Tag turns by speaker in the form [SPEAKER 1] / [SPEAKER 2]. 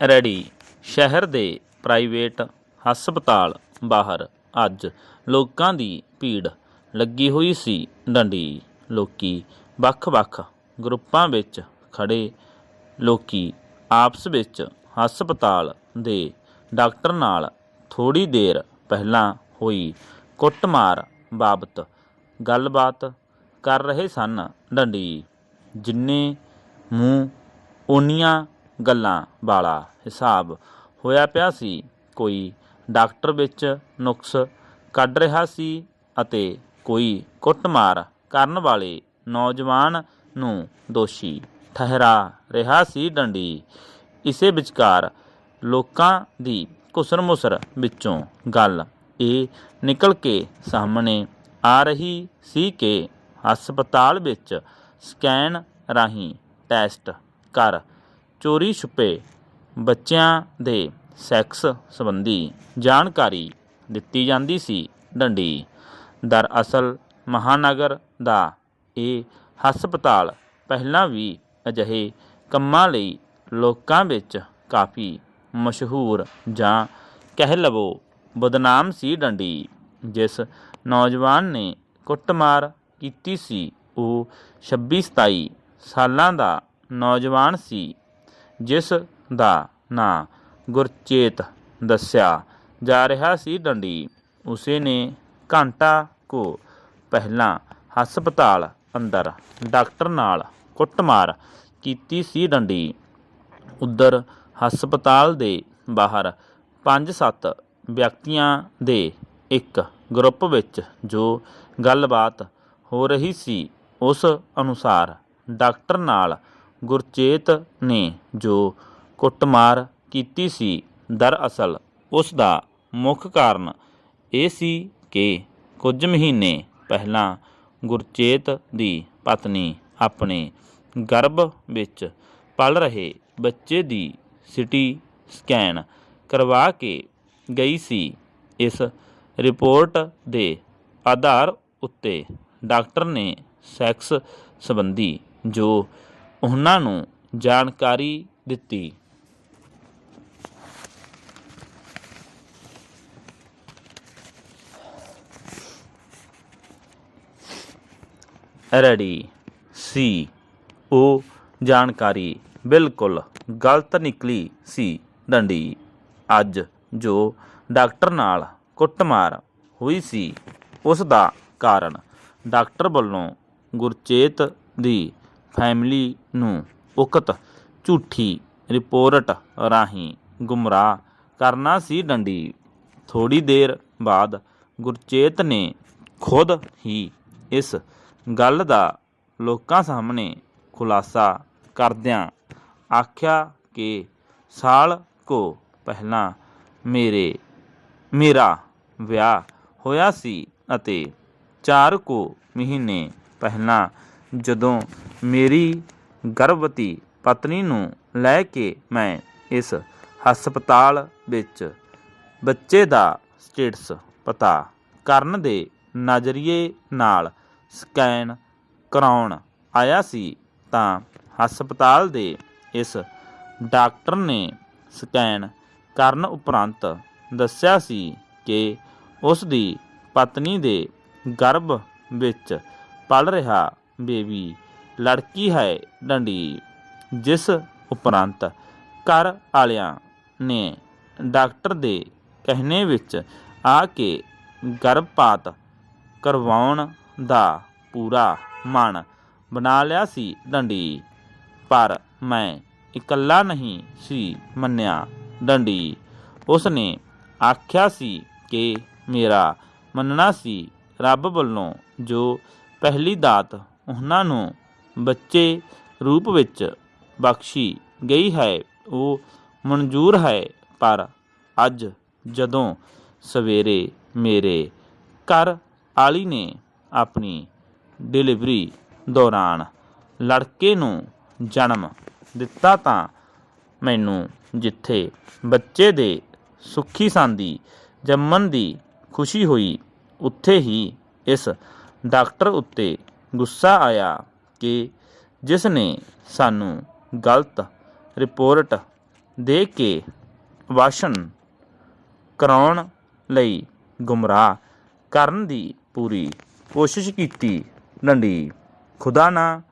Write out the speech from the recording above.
[SPEAKER 1] Ready. ਸ਼ਹਿਰ ਦੇ private ਹਸਪਤਾਲ ਬਾਹਰ। ਅੱਜ ਲੋਕਾਂ ਦੀ ਭੀੜ ਲੱਗੀ ਹੋਈ ਸੀ ਡੰਡੀ। ਲੋਕੀ ਵੱਖ-ਵੱਖ ਗਰੁੱਪਾਂ ਵਿੱਚ ਖੜੇ। ਲੋਕੀ ਆਪਸ ਵਿੱਚ ਹਸਪਤਾਲ ਦੇ ਡਾਕਟਰ ਨਾਲ ਥੋੜੀ ਦੇਰ ਪਹਿਲਾਂ ਹੋਈ ਕੁੱਟਮਾਰ ਬਾਬਤ ਗੱਲਬਾਤ ਕਰ ਰਹੇ ਸਨ ਡੰਡੀ, ਜਿੰਨੇ ਮੂੰਹ ਓਨੀਆਂ ਗੱਲਾਂ ਵਾਲਾ ਹਿਸਾਬ ਹੋਇਆ ਪਿਆ ਸੀ। ਕੋਈ ਡਾਕਟਰ ਵਿੱਚ ਨੁਕਸ ਕੱਢ ਰਿਹਾ ਸੀ ਅਤੇ ਕੋਈ ਕੁੱਟਮਾਰ ਕਰਨ ਵਾਲੇ ਨੌਜਵਾਨ ਨੂੰ ਦੋਸ਼ੀ ਠਹਿਰਾ ਰਿਹਾ ਸੀ ਡੰਡੀ। ਇਸੇ ਵਿਚਕਾਰ ਲੋਕਾਂ ਦੀ ਕੁਸਰ ਮੁਸਰ ਵਿੱਚੋਂ ਗੱਲ ਇਹ ਨਿਕਲ ਕੇ ਸਾਹਮਣੇ ਆ ਰਹੀ ਸੀ ਕਿ ਹਸਪਤਾਲ ਵਿੱਚ ਸਕੈਨ ਰਾਹੀਂ ਟੈਸਟ ਕਰ ਚੋਰੀ ਛੁਪੇ ਬੱਚਿਆਂ ਦੇ ਸੈਕਸ ਸੰਬੰਧੀ ਜਾਣਕਾਰੀ ਦਿੱਤੀ ਜਾਂਦੀ ਸੀ ਡੰਡੀ। ਦਰਅਸਲ ਮਹਾਨਗਰ ਦਾ ਇਹ ਹਸਪਤਾਲ ਪਹਿਲਾਂ ਵੀ ਅਜਿਹੇ ਕੰਮਾਂ ਲਈ ਲੋਕਾਂ ਵਿੱਚ ਕਾਫੀ ਮਸ਼ਹੂਰ ਜਾਂ ਕਹਿ ਲਵੋ ਬਦਨਾਮ ਸੀ ਡੰਡੀ, ਜਿਸ ਨੌਜਵਾਨ ਨੇ ਕੁੱਟਮਾਰ ਕੀਤੀ ਸੀ। ਉਹ 26 27 ਸਾਲਾਂ ਦਾ ਨੌਜਵਾਨ ਸੀ। ਜਿਸ ਦਾ ਨਾਂ ਗੁਰਚੇਤ ਦੱਸਿਆ ਜਾ ਰਿਹਾ ਸੀ ਡੰਡੀ। ਉਸੇ ਨੇ ਘੰਟਾ ਕੋ ਪਹਿਲਾਂ ਹਸਪਤਾਲ ਅੰਦਰ ਡਾਕਟਰ ਨਾਲ ਕੁੱਟਮਾਰ ਕੀਤੀ ਸੀ ਡੰਡੀ। ਉਧਰ ਹਸਪਤਾਲ ਦੇ ਬਾਹਰ 5-7 ਵਿਅਕਤੀਆਂ ਦੇ ਇੱਕ ਗਰੁੱਪ ਵਿੱਚ ਜੋ ਗੱਲਬਾਤ ਹੋ ਰਹੀ ਸੀ, ਉਸ ਅਨੁਸਾਰ ਡਾਕਟਰ ਨਾਲ ਗੁਰਚੇਤ ਨੇ ਜੋ ਕੁੱਟਮਾਰ ਕੀਤੀ ਸੀ ਦਰਅਸਲ ਉਸ ਦਾ ਮੁੱਖ ਕਾਰਨ ਇਹ ਸੀ ਕਿ ਕੁਝ ਮਹੀਨੇ ਪਹਿਲਾਂ ਗੁਰਚੇਤ ਦੀ ਪਤਨੀ ਆਪਣੇ ਗਰਭ ਵਿੱਚ ਪਲ ਰਹੇ ਬੱਚੇ ਦੀ ਸਿਟੀ ਸਕੈਨ ਕਰਵਾ ਕੇ ਗਈ ਸੀ। ਇਸ ਰਿਪੋਰਟ ਦੇ ਆਧਾਰ ਉੱਤੇ ਡਾਕਟਰ ਨੇ ਸੈਕਸ ਸੰਬੰਧੀ ਜੋ ਉਹਨਾਂ ਨੂੰ ਜਾਣਕਾਰੀ ਦਿੱਤੀ। ਰੈਡੀ। ਸੀ। ਉਹ ਜਾਣਕਾਰੀ ਬਿਲਕੁਲ ਗਲਤ ਨਿਕਲੀ ਸੀ ਡੰਡੀ ਅੱਜ ਜੋ ਡਾਕਟਰ ਨਾਲ ਕੁੱਟਮਾਰ ਹੋਈ ਸੀ, ਉਸ ਦਾ ਕਾਰਨ ਡਾਕਟਰ ਵੱਲੋਂ ਗੁਰਚੇਤ ਦੀ ਫੈਮਿਲੀ ਨੂੰ ਉਕਤ ਝੂਠੀ ਰਿਪੋਰਟ ਰਾਹੀਂ ਗੁੰਮਰਾਹ ਕਰਨਾ ਸੀ ਡੰਡੀ। ਥੋੜੀ ਦੇਰ ਬਾਅਦ ਗੁਰਚੇਤ ਨੇ ਖੁਦ ਹੀ ਇਸ ਗੱਲ ਦਾ ਲੋਕਾਂ ਸਾਹਮਣੇ ਖੁਲਾਸਾ ਕਰਦਿਆਂ ਆਖਿਆ ਕਿ ਸਾਲ ਕੋ ਪਹਿਲਾਂ ਮੇਰੇ, ਮੇਰਾ ਵਿਆਹ ਹੋਇਆ ਸੀ ਅਤੇ 4 ਕੋ ਮਹੀਨੇ ਪਹਿਲਾਂ ਜਦੋਂ ਮੇਰੀ ਗਰਭਵਤੀ ਪਤਨੀ ਨੂੰ ਲੈ ਕੇ ਮੈਂ ਇਸ ਹਸਪਤਾਲ ਵਿੱਚ ਬੱਚੇ ਦਾ ਸਟੇਟਸ ਪਤਾ ਕਰਨ ਦੇ ਨਜ਼ਰੀਏ ਨਾਲ ਸਕੈਨ ਕਰਾਉਣ ਆਇਆ ਸੀ, ਤਾਂ ਹਸਪਤਾਲ ਦੇ ਇਸ ਡਾਕਟਰ ਨੇ ਸਕੈਨ ਕਰਨ ਉਪਰੰਤ ਦੱਸਿਆ ਸੀ ਕਿ ਉਸ ਦੀ ਪਤਨੀ ਦੇ ਗਰਭ ਵਿੱਚ ਪਲ ਰਿਹਾ ਬੇਬੀ, ਲੜਕੀ ਹੈ ਡੰਡੀ, ਜਿਸ ਉਪਰੰਤ ਘਰ ਵਾਲਿਆਂ ਨੇ ਡਾਕਟਰ ਦੇ ਕਹਿਣੇ ਵਿੱਚ ਆ ਕੇ ਗਰਭਪਾਤ ਕਰਵਾਉਣ ਦਾ ਪੂਰਾ ਮਨ ਬਣਾ ਲਿਆ ਸੀ ਡੰਡੀ। ਪਰ ਮੈਂ ਇਕੱਲਾ ਨਹੀਂ ਸੀ ਮੰਨਿਆ ਡੰਡੀ। ਉਸ ਨੇ ਆਖਿਆ ਸੀ ਕਿ ਮੇਰਾ ਮੰਨਣਾ ਸੀ ਰੱਬ ਵੱਲੋਂ ਜੋ ਪਹਿਲੀ ਦਾਤ ਉਹਨਾਂ ਨੂੰ ਬੱਚੇ ਰੂਪ ਵਿੱਚ ਬਖਸ਼ੀ ਗਈ ਹੈ। ਉਹ ਮਨਜ਼ੂਰ ਹੈ, ਪਰ ਅੱਜ ਜਦੋਂ ਸਵੇਰੇ ਮੇਰੇ ਘਰ ਵਾਲੀ ਨੇ ਆਪਣੀ ਡਿਲੀਵਰੀ ਦੌਰਾਨ ਲੜਕੇ ਨੂੰ ਜਨਮ ਦਿੱਤਾ ਤਾਂ ਮੈਨੂੰ ਜਿੱਥੇ ਬੱਚੇ ਦੇ ਸੁੱਖੀ ਸਾਂਦੀ ਜੰਮਣ ਦੀ ਖੁਸ਼ੀ ਹੋਈ, ਉੱਥੇ ਹੀ ਇਸ ਡਾਕਟਰ ਉੱਤੇ ਗੁੱਸਾ ਆਇਆ ਕਿ ਜਿਸ ਨੇ ਸਾਨੂੰ ਗਲਤ ਰਿਪੋਰਟ ਦੇ ਕੇ ਵਾਸ਼ਨ ਕਰਾਉਣ ਲਈ ਗੁੰਮਰਾਹ ਕਰਨ ਦੀ ਪੂਰੀ ਕੋਸ਼ਿਸ਼ ਕੀਤੀ। ਡੰਡੀ, ਖੁਦਾ ਨਾ